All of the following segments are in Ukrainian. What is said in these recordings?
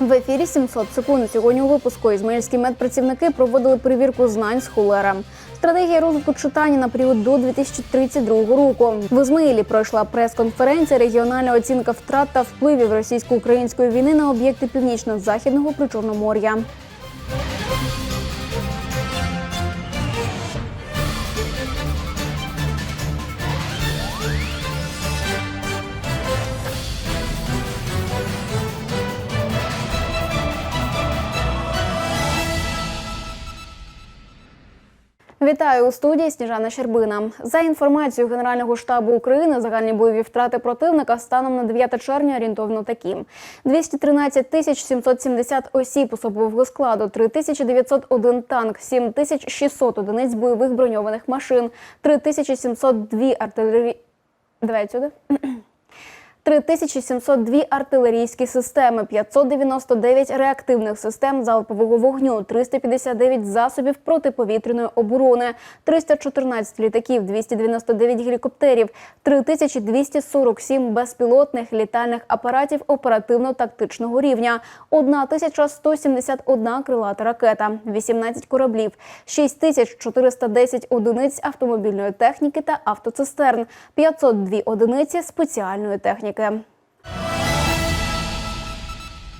В ефірі 700 секунд. Сьогодні у випуску ізмаїльські медпрацівники проводили перевірку знань з холера. Стратегія розвитку читання на період до 2032 року. В Ізмаїлі пройшла прес-конференція регіональна оцінка втрат та впливів російсько-української війни на об'єкти північно-західного причорномор'я. Вітаю у студії Сніжана Щербина. За інформацією Генерального штабу України, загальні бойові втрати противника станом на 9 червня орієнтовно такі: 213 тисяч 770 осіб особового складу, 3901 танк, 7600 одиниць бойових броньованих машин, 3702 артилерії... Давай сюди. 3702 артилерійські системи, 599 реактивних систем залпового вогню, 359 засобів протиповітряної оборони, 314 літаків, 299 гелікоптерів, 3247 безпілотних літальних апаратів оперативно-тактичного рівня, 1171 крилата ракета, 18 кораблів, 6410 одиниць автомобільної техніки та автоцистерн, 502 одиниці спеціальної техніки. Dạ, các em.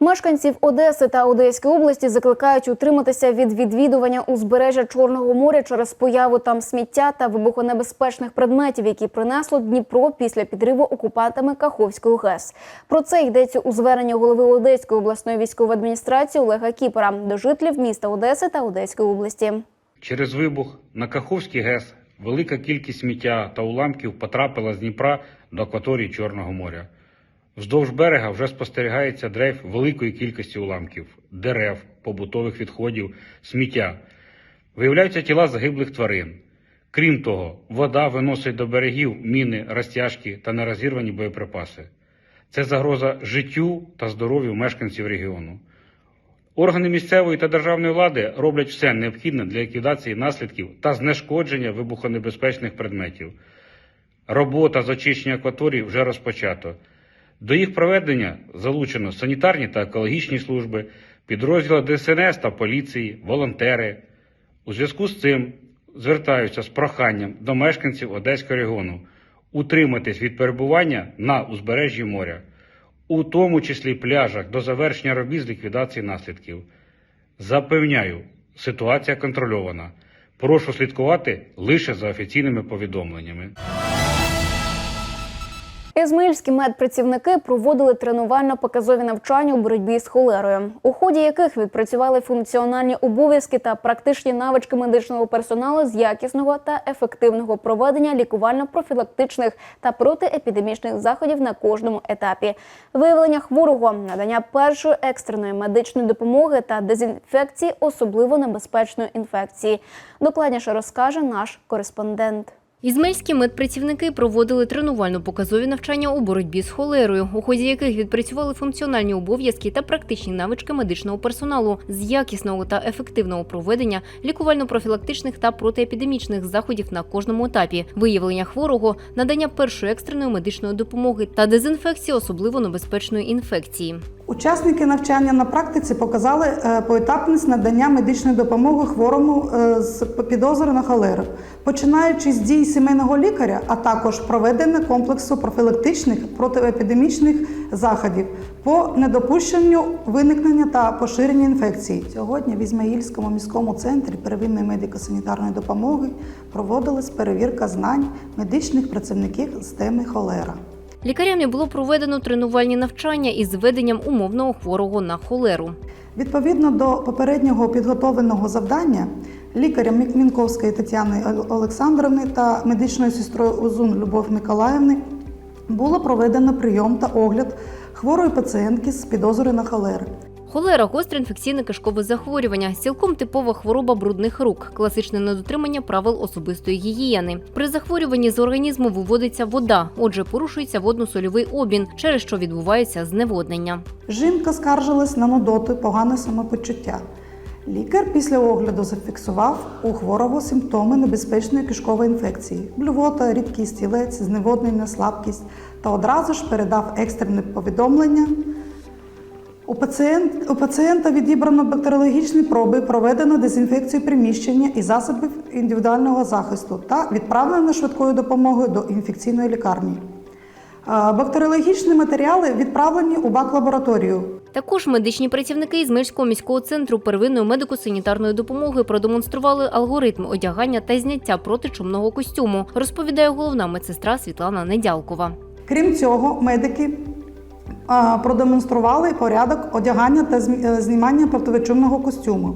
Мешканців Одеси та Одеської області закликають утриматися від відвідування узбережжя Чорного моря через появу там сміття та вибухонебезпечних предметів, які принесло Дніпро після підриву окупантами Каховської ГЕС. Про це йдеться у зверненні голови Одеської обласної військової адміністрації Олега Кіпера до жителів міста Одеси та Одеської області. Через вибух на Каховський ГЕС велика кількість сміття та уламків потрапила з Дніпра до акваторії Чорного моря. Вздовж берега вже спостерігається дрейф великої кількості уламків, дерев, побутових відходів, сміття. Виявляються тіла загиблих тварин. Крім того, вода виносить до берегів міни, розтяжки та нерозірвані боєприпаси. Це загроза життю та здоров'ю мешканців регіону. Органи місцевої та державної влади роблять все необхідне для ліквідації наслідків та знешкодження вибухонебезпечних предметів. Робота з очищення акваторій вже розпочато. До їх проведення залучено санітарні та екологічні служби, підрозділи ДСНС та поліції, волонтери. У зв'язку з цим звертаюся з проханням до мешканців Одеського регіону утриматись від перебування на узбережжі моря, у тому числі пляжах до завершення робіт з ліквідації наслідків. Запевняю, ситуація контрольована. Прошу слідкувати лише за офіційними повідомленнями. Ізмаїльські медпрацівники проводили тренувально-показові навчання у боротьбі з холерою, у ході яких відпрацювали функціональні обов'язки та практичні навички медичного персоналу з якісного та ефективного проведення лікувально-профілактичних та протиепідемічних заходів на кожному етапі, виявлення хворого, надання першої екстреної медичної допомоги та дезінфекції особливо небезпечної інфекції. Докладніше розкаже наш кореспондент. Ізмельські медпрацівники проводили тренувально-показові навчання у боротьбі з холерою, у ході яких відпрацювали функціональні обов'язки та практичні навички медичного персоналу з якісного та ефективного проведення лікувально-профілактичних та протиепідемічних заходів на кожному етапі, виявлення хворого, надання першої екстреної медичної допомоги та дезінфекції особливо небезпечної інфекції. Учасники навчання на практиці показали е, поетапність надання медичної допомоги хворому е, з підозрою на холеру, починаючи з дій сімейного лікаря, а також проведення комплексу профілактичних протиепідемічних заходів по недопущенню виникнення та поширення інфекцій. Сьогодні в Ізмаїльському міському центрі первинної медико-санітарної допомоги проводилась перевірка знань медичних працівників з теми холера. Лікарями було проведено тренувальні навчання із введенням умовного хворого на холеру. Відповідно до попереднього підготовленого завдання, лікарям Мінковської Тетяни Олександрівни та медичною сестрою Озун Любов Миколаївни було проведено прийом та огляд хворої пацієнтки з підозрою на холеру. Холера гостре інфекційне кишкове захворювання, цілком типова хвороба брудних рук, класичне недотримання правил особистої гігієни. При захворюванні з організму виводиться вода, отже, порушується водно-сольовий обмін, через що відбувається зневоднення. Жінка скаржилась на нудоту і погане самопочуття. Лікар після огляду зафіксував у хворого симптоми небезпечної кишкової інфекції: блювота, рідкий стілець, зневоднення, слабкість та одразу ж передав екстрене повідомлення. У, пацієнт, у пацієнта відібрано бактеріологічні проби, проведено дезінфекцію приміщення і засобів індивідуального захисту та відправлено швидкою допомогою до інфекційної лікарні. Бактеріологічні матеріали відправлені у бак-лабораторію. Також медичні працівники Ізмельського міського центру первинної медико-санітарної допомоги продемонстрували алгоритм одягання та зняття протичумного костюму, розповідає головна медсестра Світлана Недялкова. Крім цього, медики продемонстрували порядок одягання та е, знімання противочумного костюму.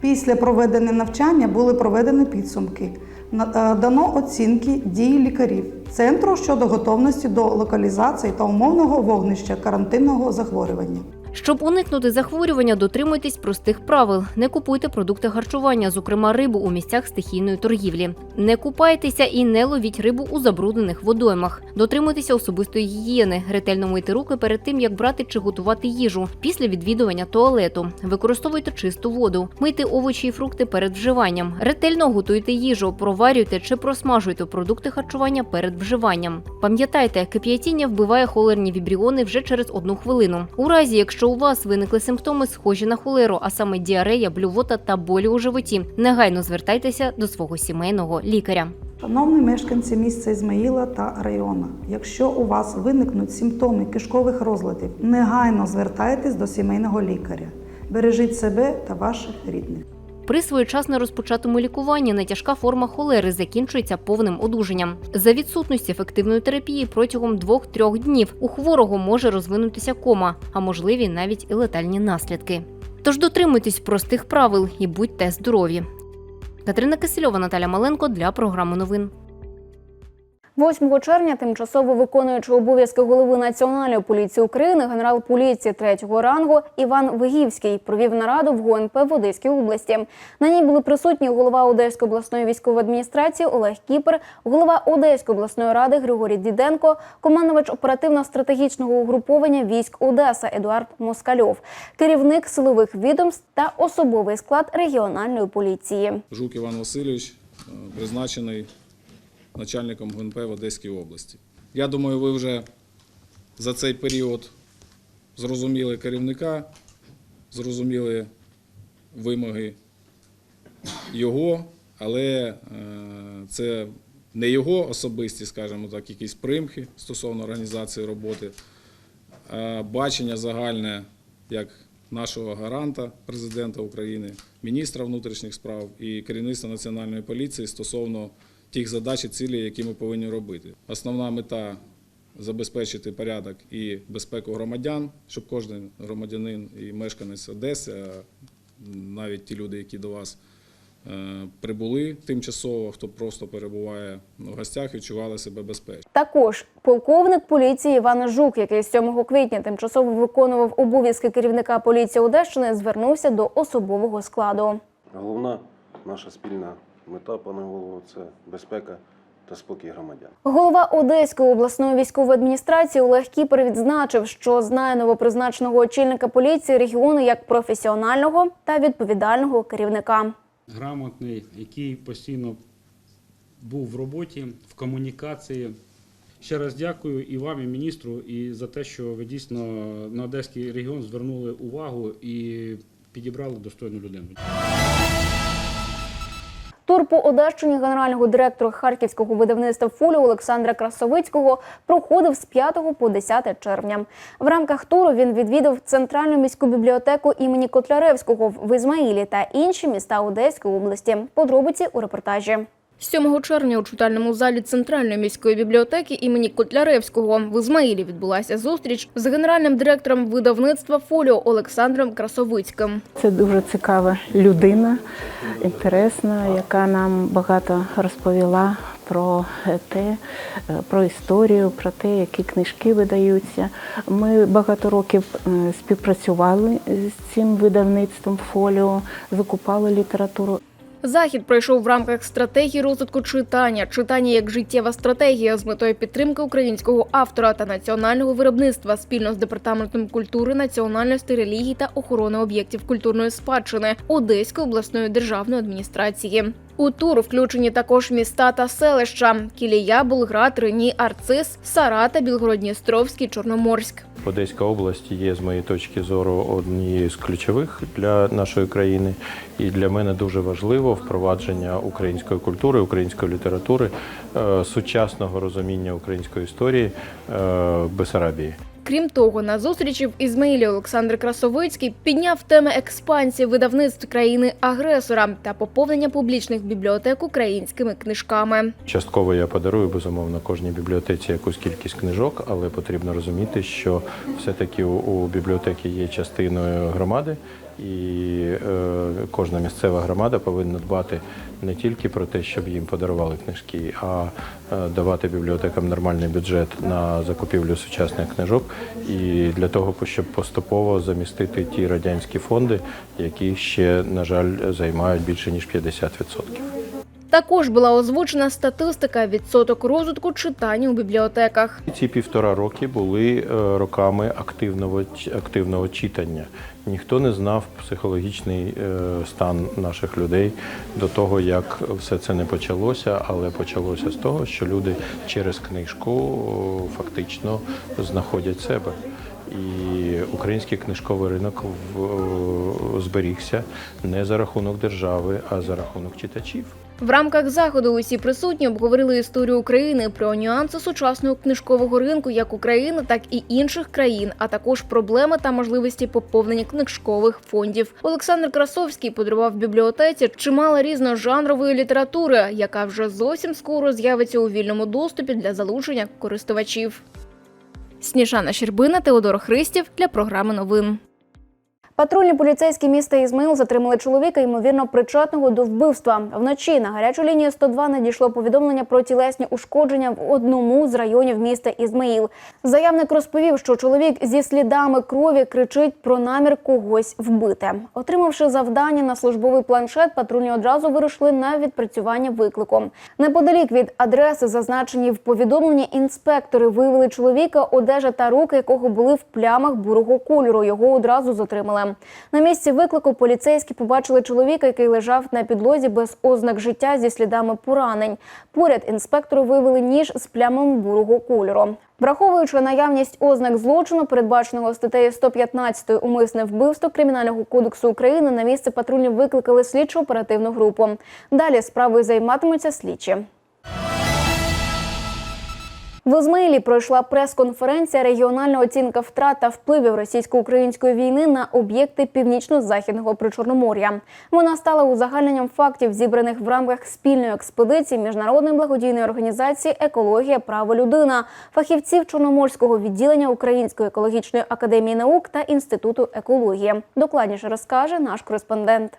Після проведення навчання були проведені підсумки. Е, Дано оцінки дії лікарів центру щодо готовності до локалізації та умовного вогнища карантинного захворювання. Щоб уникнути захворювання, дотримуйтесь простих правил. Не купуйте продукти харчування, зокрема рибу у місцях стихійної торгівлі. Не купайтеся і не ловіть рибу у забруднених водоймах. Дотримуйтеся особистої гігієни, ретельно мийте руки перед тим, як брати чи готувати їжу після відвідування туалету. Використовуйте чисту воду, мийте овочі і фрукти перед вживанням. Ретельно готуйте їжу, проварюйте чи просмажуйте продукти харчування перед вживанням. Пам'ятайте, кип'ятіння вбиває холерні вібріони вже через одну хвилину. У разі, якщо у вас виникли симптоми, схожі на холеру, а саме діарея, блювота та болі у животі, негайно звертайтеся до свого сімейного лікаря. Шановні мешканці місця Ізмаїла та району, якщо у вас виникнуть симптоми кишкових розладів, негайно звертайтесь до сімейного лікаря. Бережіть себе та ваших рідних. При своєчасно розпочатому лікуванні нетяжка форма холери закінчується повним одужанням. За відсутності ефективної терапії протягом 2-3 днів у хворого може розвинутися кома, а можливі навіть і летальні наслідки. Тож дотримуйтесь простих правил і будьте здорові. Катерина Кисельова, Наталя Маленко для програми новин. 8 червня тимчасово виконуючи обов'язки голови Національної поліції України генерал поліції третього рангу Іван Вигівський провів нараду в ГУНП в Одеській області. На ній були присутні голова Одеської обласної військової адміністрації Олег Кіпер, голова Одеської обласної ради Григорій Діденко, командувач оперативно-стратегічного угруповання військ Одеса Едуард Москальов, керівник силових відомств та особовий склад регіональної поліції. Жук Іван Васильович е, призначений начальником ГУНП в Одеській області. Я думаю, ви вже за цей період зрозуміли керівника, зрозуміли вимоги його, але е, це не його особисті, скажімо так, якісь примхи стосовно організації роботи, а бачення загальне як нашого гаранта, президента України, міністра внутрішніх справ і керівництва національної поліції стосовно тих задач і цілей, які ми повинні робити. Основна мета забезпечити порядок і безпеку громадян, щоб кожен громадянин і мешканець Одеси, а навіть ті люди, які до вас е, прибули тимчасово, хто просто перебуває в гостях, відчували себе безпечно. Також полковник поліції Іван Жук, який з 7 квітня тимчасово виконував обов'язки керівника поліції Одещини, звернувся до особового складу. Головна наша спільна мета, пане голово, це безпека та спокій громадян. Голова Одеської обласної військової адміністрації Олег Кіпер відзначив, що знає новопризначеного очільника поліції регіону як професіонального та відповідального керівника. Грамотний, який постійно був в роботі, в комунікації. Ще раз дякую і вам, і міністру, і за те, що ви дійсно на Одеський регіон звернули увагу і підібрали достойну людину. Тур по Одещині генерального директора харківського видавництва «Фулі» Олександра Красовицького проходив з 5 по 10 червня. В рамках туру він відвідав центральну міську бібліотеку імені Котляревського в Ізмаїлі та інші міста Одеської області. Подробиці у репортажі. 7 червня у читальному залі Центральної міської бібліотеки імені Котляревського в Ізмаїлі відбулася зустріч з генеральним директором видавництва «Фоліо» Олександром Красовицьким. Це дуже цікава людина, інтересна, яка нам багато розповіла про те, про історію, про те, які книжки видаються. Ми багато років е, співпрацювали з цим видавництвом фоліо, закупали літературу. Захід пройшов в рамках стратегії розвитку читання, читання як життєва стратегія з метою підтримки українського автора та національного виробництва спільно з департаментом культури, національності, релігії та охорони об'єктів культурної спадщини Одеської обласної державної адміністрації. У тур включені також міста та селища: Кілія, Болград, Рені, Арцис, Сарата, Білгородністровський, Чорноморськ. Одеська область є, з моєї точки зору, однією з ключових для нашої країни. І для мене дуже важливо впровадження української культури, української літератури, е, сучасного розуміння української історії е, Бесарабії. Крім того, на зустрічі в Ізмаїлі Олександр Красовицький підняв теми експансії видавництв країни-агресора та поповнення публічних бібліотек українськими книжками. Частково я подарую безумовно кожній бібліотеці якусь кількість книжок, але потрібно розуміти, що все-таки у, бібліотеки є частиною громади, і е, кожна місцева громада повинна дбати не тільки про те, щоб їм подарували книжки, а е, давати бібліотекам нормальний бюджет на закупівлю сучасних книжок і для того, щоб поступово замістити ті радянські фонди, які ще, на жаль, займають більше ніж 50%. Також була озвучена статистика відсоток розвитку читання у бібліотеках. Ці півтора роки були е, роками активного активного читання. Ніхто не знав психологічний е, стан наших людей до того, як все це не почалося, але почалося з того, що люди через книжку фактично знаходять себе. І український книжковий ринок зберігся не за рахунок держави, а за рахунок читачів. В рамках заходу усі присутні обговорили історію України про нюанси сучасного книжкового ринку як України, так і інших країн, а також проблеми та можливості поповнення книжкових фондів. Олександр Красовський подарував бібліотеці чимало різножанрової літератури, яка вже зовсім скоро з'явиться у вільному доступі для залучення користувачів. Сніжана Щербина, Теодор Христів для програми новин. Патрульні поліцейські міста Ізмаїл затримали чоловіка, ймовірно причетного до вбивства. Вночі на гарячу лінію 102 надійшло повідомлення про тілесні ушкодження в одному з районів міста Ізмаїл. Заявник розповів, що чоловік зі слідами крові кричить про намір когось вбити. Отримавши завдання на службовий планшет, патрульні одразу вирушили на відпрацювання виклику. Неподалік від адреси, зазначені в повідомленні, інспектори виявили чоловіка, одежа та руки якого були в плямах бурого кольору. Його одразу затримали. На місці виклику поліцейські побачили чоловіка, який лежав на підлозі без ознак життя зі слідами поранень. Поряд інспектори виявили ніж з плямами бурого кольору. Враховуючи наявність ознак злочину, передбаченого статтею 115 умисне вбивство Кримінального кодексу України, на місце патрульні викликали слідчо оперативну групу. Далі справою займатимуться слідчі. В Ізмаїлі пройшла прес-конференція регіональна оцінка втрат та впливів російсько-української війни на об'єкти північно-західного причорномор'я. Вона стала узагальненням фактів, зібраних в рамках спільної експедиції міжнародної благодійної організації Екологія право людина, фахівців Чорноморського відділення Української екологічної академії наук та інституту екології. Докладніше розкаже наш кореспондент.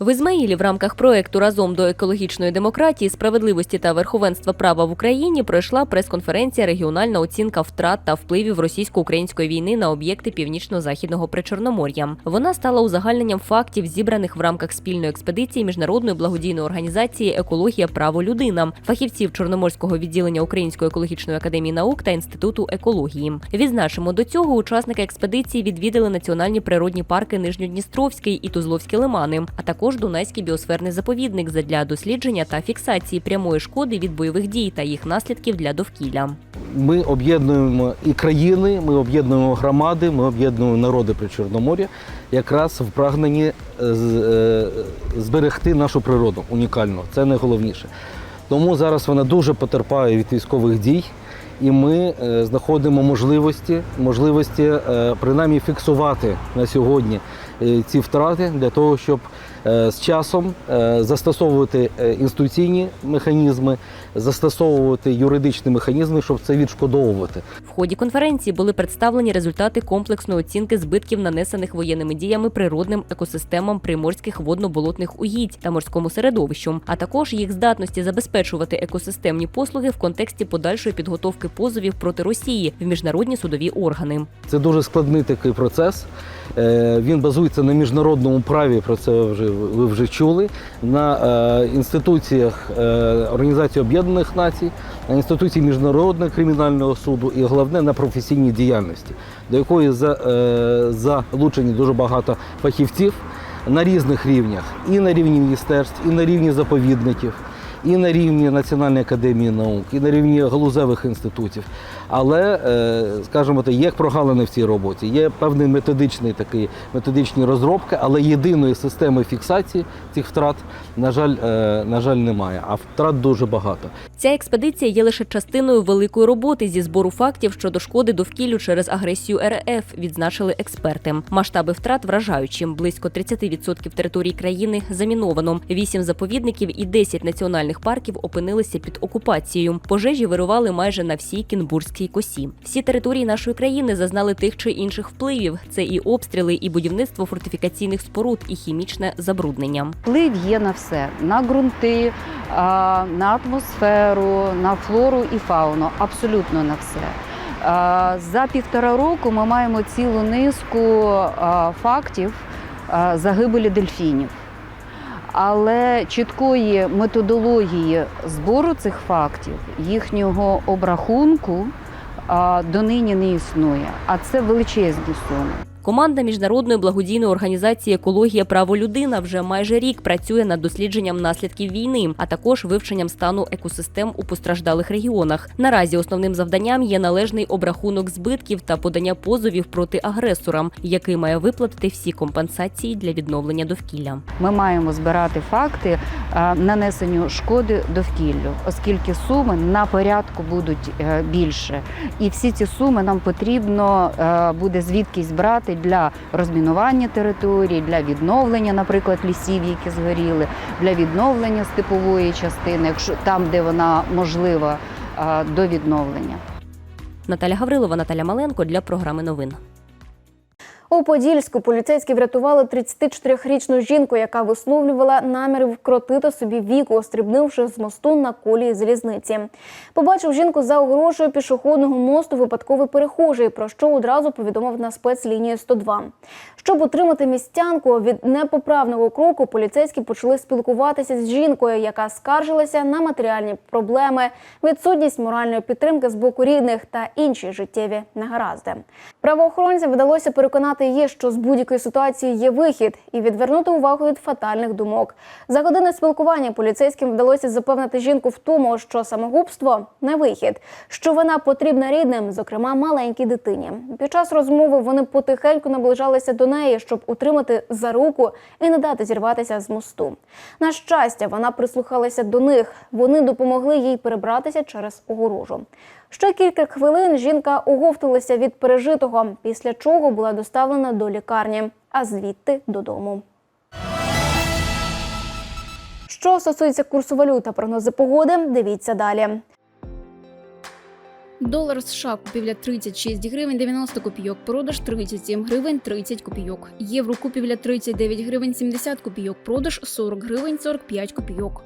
В Ізмаїлі в рамках проекту Разом до екологічної демократії, справедливості та верховенства права в Україні пройшла прес-конференція Регіональна оцінка втрат та впливів російсько-української війни на об'єкти північно-західного причорномор'я. Вона стала узагальненням фактів, зібраних в рамках спільної експедиції міжнародної благодійної організації Екологія право людина, фахівців Чорноморського відділення Української екологічної академії наук та інституту екології. Відзначимо до цього учасники експедиції відвідали національні природні парки Нижньодністровський і Тузловські лимани, а також Дунайський біосферний заповідник задля дослідження та фіксації прямої шкоди від бойових дій та їх наслідків для довкілля. Ми об'єднуємо і країни, ми об'єднуємо громади, ми об'єднуємо народи при Чорномор'я, якраз в прагненні е, е, зберегти нашу природу унікально. Це найголовніше. Тому зараз вона дуже потерпає від військових дій, і ми е, знаходимо можливості, можливості принаймні фіксувати на сьогодні ці втрати для того, щоб е, з часом е, застосовувати е, інституційні механізми, застосовувати юридичні механізми, щоб це відшкодовувати. В ході конференції були представлені результати комплексної оцінки збитків, нанесених воєнними діями природним екосистемам приморських водно-болотних угідь та морському середовищу, а також їх здатності забезпечувати екосистемні послуги в контексті подальшої підготовки позовів проти Росії в міжнародні судові органи. Це дуже складний такий процес. Е, Він базується на міжнародному праві. Про це вже ви вже чули. На е, інституціях е, Організації Об'єднаних Націй, на інституції Міжнародного кримінального суду і головне на професійній діяльності, до якої за- залучені дуже багато фахівців на різних рівнях, і на рівні міністерств, і на рівні заповідників. І на рівні Національної академії наук, і на рівні галузевих інститутів. Але, е, скажімо так, є прогалини в цій роботі. Є певний методичний такий методичні розробки, але єдиної системи фіксації цих втрат, на жаль, е, на жаль, немає. А втрат дуже багато. Ця експедиція є лише частиною великої роботи зі збору фактів щодо шкоди довкіллю через агресію РФ, відзначили експерти. Масштаби втрат вражаючі. Близько 30% території країни заміновано. Вісім заповідників і 10 національних парків опинилися під окупацією. Пожежі вирували майже на всій Кінбурзькій косі. Всі території нашої країни зазнали тих чи інших впливів. Це і обстріли, і будівництво фортифікаційних споруд, і хімічне забруднення. Вплив є на все: на ґрунти, на атмосферу, на флору і фауну. Абсолютно на все. За півтора року ми маємо цілу низку фактів загибелі дельфінів. Але чіткої методології збору цих фактів, їхнього обрахунку донині не існує. А це величезні суми. Команда міжнародної благодійної організації Екологія право людина вже майже рік працює над дослідженням наслідків війни, а також вивченням стану екосистем у постраждалих регіонах. Наразі основним завданням є належний обрахунок збитків та подання позовів проти агресора, який має виплатити всі компенсації для відновлення довкілля. Ми маємо збирати факти е, нанесенню шкоди довкіллю, оскільки суми на порядку будуть е, більше. І всі ці суми нам потрібно е, буде звідкись брати для розмінування території, для відновлення, наприклад, лісів, які згоріли, для відновлення степової частини, якщо там, де вона можлива до відновлення. Наталя Гаврилова, Наталя Маленко для програми новин. У Подільську поліцейські врятували 34-річну жінку, яка висловлювала наміри вкротити собі віку, острібнивши з мосту на колії залізниці. Побачив жінку за огорожею пішохідного мосту випадковий перехожий, про що одразу повідомив на спецлінію 102. Щоб утримати містянку від непоправного кроку, поліцейські почали спілкуватися з жінкою, яка скаржилася на матеріальні проблеми, відсутність моральної підтримки з боку рідних та інші життєві негаразди. Правоохоронцям вдалося переконати її, що з будь-якої ситуації є вихід, і відвернути увагу від фатальних думок. За години спілкування поліцейським вдалося запевнити жінку в тому, що самогубство не вихід, що вона потрібна рідним, зокрема маленькій дитині. Під час розмови вони потихеньку наближалися до неї, щоб утримати за руку і не дати зірватися з мосту. На щастя, вона прислухалася до них. Вони допомогли їй перебратися через огорожу. Ще кілька хвилин жінка оговталася від пережитого, після чого була доставлена до лікарні, а звідти додому. Що стосується курсу валют та прогнози погоди, дивіться далі. Долар США купівля 36 гривень 90 копійок, продаж 37 гривень 30 копійок. Євро купівля 39 гривень 70 копійок, продаж 40 гривень 45 копійок.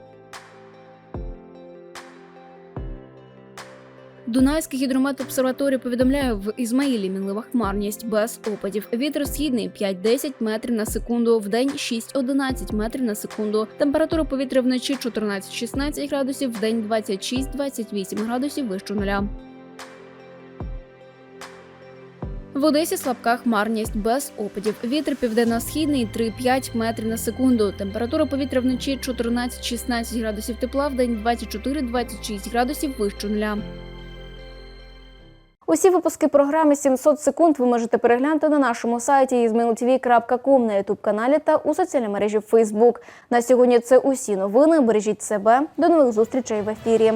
Дунайський гідрометобсерваторія повідомляє в Ізмаїлі мінлива хмарність без опадів. Вітер східний 5-10 метрів на секунду, вдень 6-11 метрів на секунду. Температура повітря вночі 14-16 градусів, вдень 26-28 градусів вище нуля. В Одесі слабка хмарність без опадів. Вітер південно-східний 3-5 метрів на секунду. Температура повітря вночі 14-16 градусів тепла, в день 24-26 градусів вище нуля. Усі випуски програми «700 секунд ви можете переглянути на нашому сайті izmailtv.com, на ютуб каналі та у соціальній мережі Facebook. На сьогодні це усі новини. Бережіть себе. До нових зустрічей в ефірі.